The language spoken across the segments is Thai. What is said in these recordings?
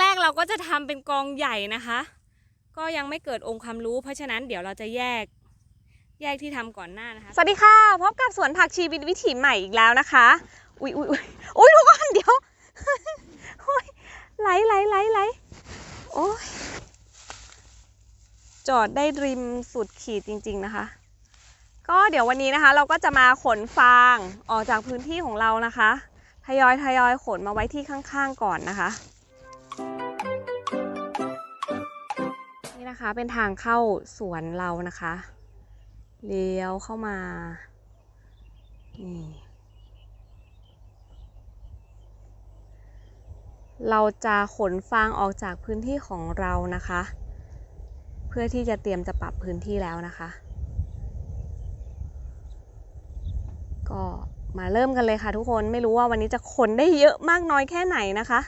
แรกๆเราก็จะทำเป็นกองใหญ่นะคะ ก็ยังไม่เกิดองค์ความรู้ เพราะฉะนั้นเดี๋ยวเราจะแยกแยกที่ทำก่อนหน้านะคะ สวัสดีค่ะ พบกับสวนผักชีวิตวิถีใหม่อีกแล้วนะคะ อุ๊ยอุ๊ยอุ๊ยอุ๊ยทุกคนเดี๋ยวโอ๊ยไหลไหลไหลไหลโอ้ยจอดได้ริมสุดขีดจริง ๆนะคะ ก็เดี๋ยววันนี้นะคะ เราก็จะมาขนฟางออกจากพื้นที่ของเรานะคะ ทยอยทยอยขนมาไว้ที่ข้างๆก่อนนะคะ นะคะ เป็นทางเข้าสวนเรานะคะ เลี้ยวเข้ามา นี่ เราจะขนฟางออกจากพื้นที่ของเรานะคะ เพื่อที่จะเตรียมจะปรับพื้นที่แล้วนะคะ ก็มาเริ่มกันเลยค่ะทุกคน ไม่รู้ว่าวันนี้จะขนได้เยอะมากน้อยแค่ไหนนะคะ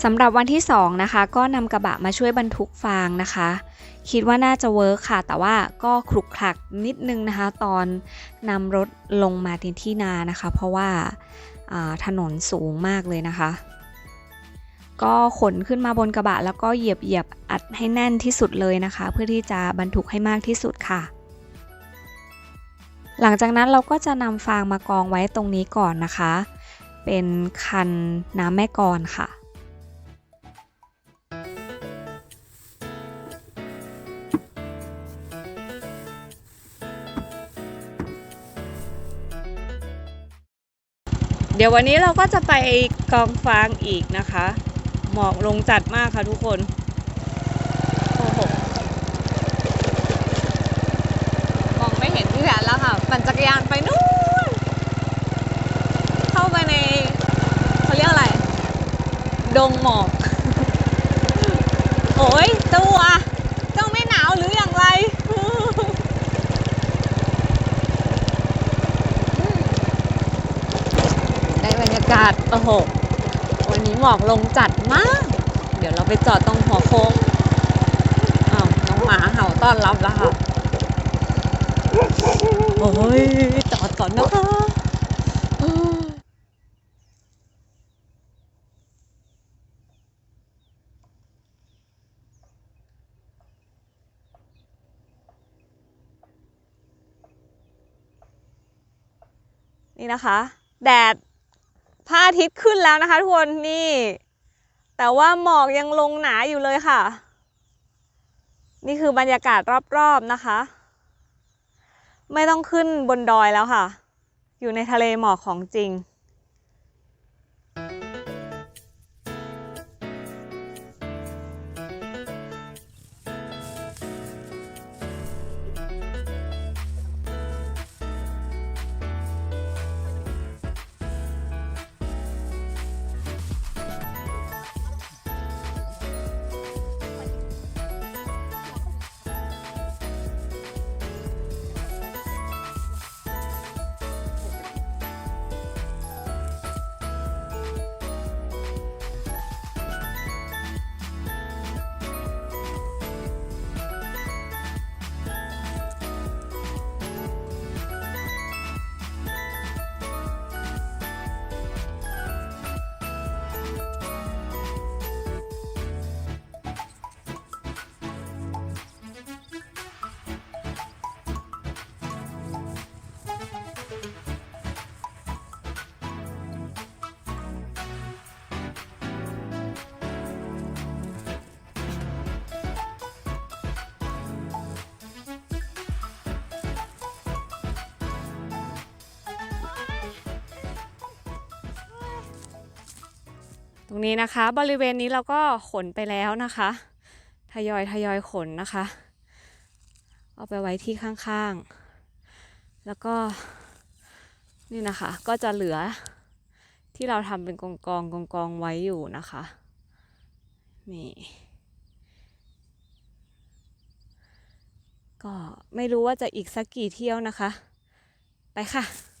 สำหรับวันที่ 2 นะคะ ก็นำกระบะมาช่วยบรรทุกฟางนะคะ คิดว่าน่าจะเวิร์คค่ะ แต่ว่าก็คลุกคลักนิดนึงนะคะ ตอนนำรถลงมาที่ที่นานะคะ เพราะว่าาถนนสูงมากเลยนะคะ ก็ขนขึ้นมาบนกระบะแล้วก็เหยียบเหยียบอัดให้แน่นที่สุดเลยนะคะ เพื่อที่จะบรรทุกให้มากที่สุดค่ะ หลังจากนั้นเราก็จะนำฟางมากองไว้ตรงนี้ก่อนนะคะ เป็นคันน้ำแม่กอนค่ะ เดี๋ยววันนี้เราก็จะไปกองฟางอีกนะคะ หมอกลงจัดมากค่ะทุกคนโอ้โหมองไม่เห็นพี่แผนแล้วค่ะ ปั่นจักรยานไปนู่น เข้าไปในเขาเรียกอะไร ดงหมอก โอ้ยตัวเจ้าไม่หนาวหรืออย่างไร ได้บรรยากาศโอ้โห วันนี้หมอกลงจัดมาก เดี๋ยวเราไปจอดตรงหัวโค้งอ้าวน้องหมาเห่าต้อนรับแล้วค่ะ โอ้ย จอดก่อนนะคะนี่นะคะ แดด พระอาทิตย์ขึ้นแล้วนะคะทุกคนนี่ แต่ว่าหมอกยังลงหนาอยู่เลยค่ะ นี่คือบรรยากาศรอบๆนะคะ ไม่ต้องขึ้นบนดอยแล้วค่ะ อยู่ในทะเลหมอกของจริง รงนี้นะคะ บริเวณนี้เราก็ขนไปแล้วนะคะ ทยอยทยอยขนนะคะ เอาไปไว้ที่ข้างๆ แล้วก็นี่นะคะ ก็จะเหลือที่เราทำเป็นกองกองกองกองไว้อยู่นะคะ นี่ก็ไม่รู้ว่าจะอีกสักกี่เที่ยวนะคะ ไปค่ะ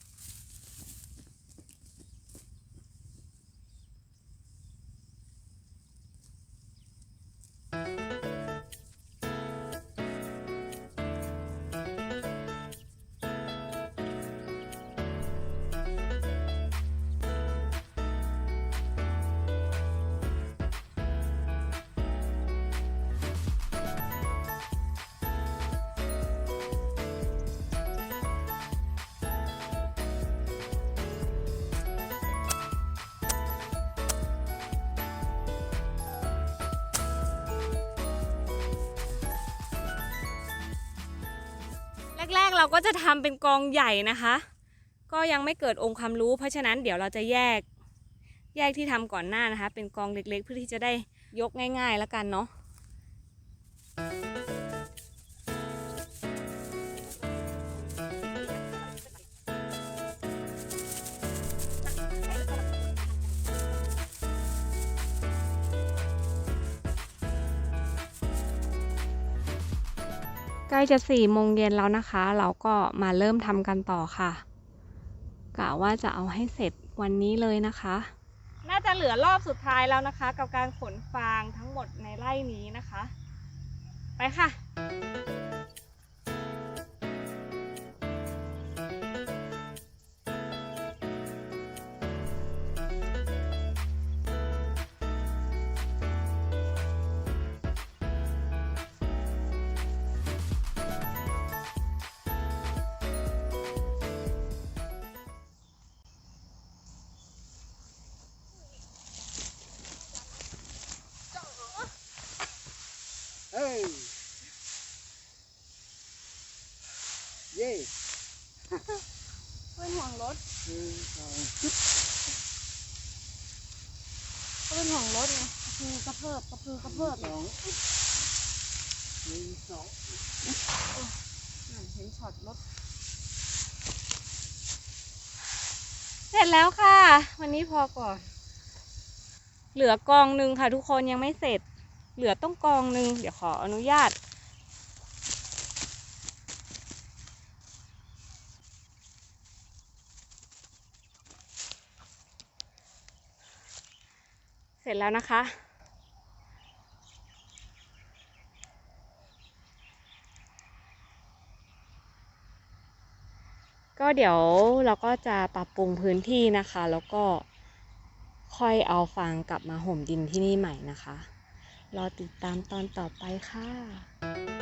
เราก็จะทำเป็นกองใหญ่นะคะ ก็ยังไม่เกิดองค์ความรู้ เพราะฉะนั้นเดี๋ยวเราจะแยกแยกที่ทำก่อนหน้านะคะ เป็นกองเล็กๆ เพื่อที่จะได้ยกง่าย ๆ แล้วกันเนาะ ใกล้จะสี่โมงเย็นแล้วนะคะ เราก็มาเริ่มทำกันต่อค่ะ กะว่าจะเอาให้เสร็จวันนี้เลยนะคะ น่าจะเหลือรอบสุดท้ายแล้วนะคะ กับการขนฟางทั้งหมดในไร่นี้นะคะ ไปค่ะ ฮ้ยเย่เป็นห่วงรถหนึ่งสองก็เป็นห่วงรถไงคือกระเพิบกระพือกระเพิบสองหนึ่งสองเห็นช็อตรถ เสร็จแล้วค่ะ วันนี้พอก่อน เหลือกองหนึ่งค่ะทุกคนยังไม่เสร็จ เหลือต้องกองหนึ่งเดี๋ยวขออนุญาต เสร็จแล้วนะคะก็เดี๋ยวเราก็จะปรับปรุงพื้นที่นะคะ แล้วก็ค่อยเอาฟางกลับมาห่มดินที่นี่ใหม่นะคะ รอติดตามตอนต่อไปค่ะ